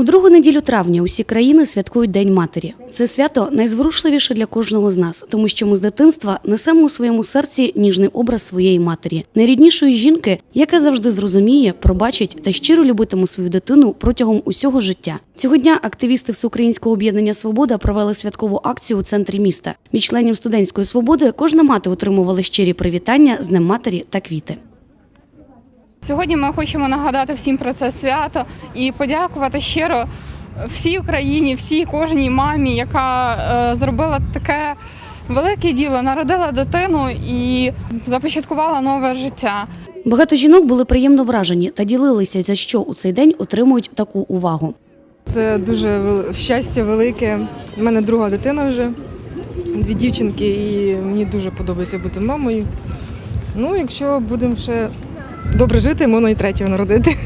У другу неділю травня усі країни святкують День матері. Це свято найзворушливіше для кожного з нас, тому що ми з дитинства несемо у своєму серці ніжний образ своєї матері, найріднішої жінки, яка завжди зрозуміє, пробачить та щиро любитиме свою дитину протягом усього життя. Цього дня активісти Всеукраїнського об'єднання Свобода провели святкову акцію у центрі міста. Від членів студентської свободи кожна мати отримувала щирі привітання з Днем матері та квіти. Сьогодні ми хочемо нагадати всім про це свято і подякувати щиро всій Україні, всій кожній мамі, яка е, зробила таке велике діло, народила дитину і започаткувала нове життя. Багато жінок були приємно вражені та ділилися, за що у цей день отримують таку увагу. Це дуже щастя велике. У мене друга дитина вже, дві дівчинки, і мені дуже подобається бути мамою. Ну, якщо будемо ще добре жити, можна і третього народити.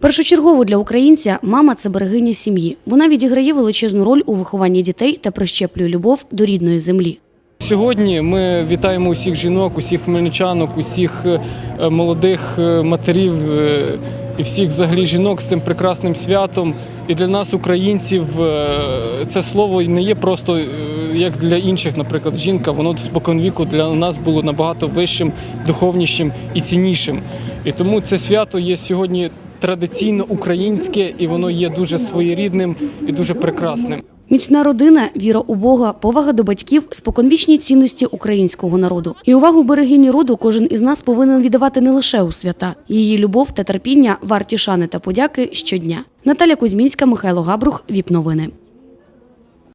Першочергово для українця мама це берегиня сім'ї. Вона відіграє величезну роль у вихованні дітей та прищеплює любов до рідної землі. Сьогодні ми вітаємо усіх жінок, усіх хмельничанок, усіх е, молодих е, матерів е, і всіх взагалі жінок з цим прекрасним святом. І для нас, українців, це слово не є просто як для інших, наприклад, жінка. Воно споконвіку для нас було набагато вищим, духовнішим і ціннішим. І тому це свято є сьогодні традиційно українське, і воно є дуже своєрідним і дуже прекрасним. Міцна родина, віра у Бога, повага до батьків, споконвічні цінності українського народу. І увагу берегині роду кожен із нас повинен віддавати не лише у свята. Її любов та терпіння варті шани та подяки щодня. Наталя Кузьмінська, Михайло Габрух, ВІП Новини.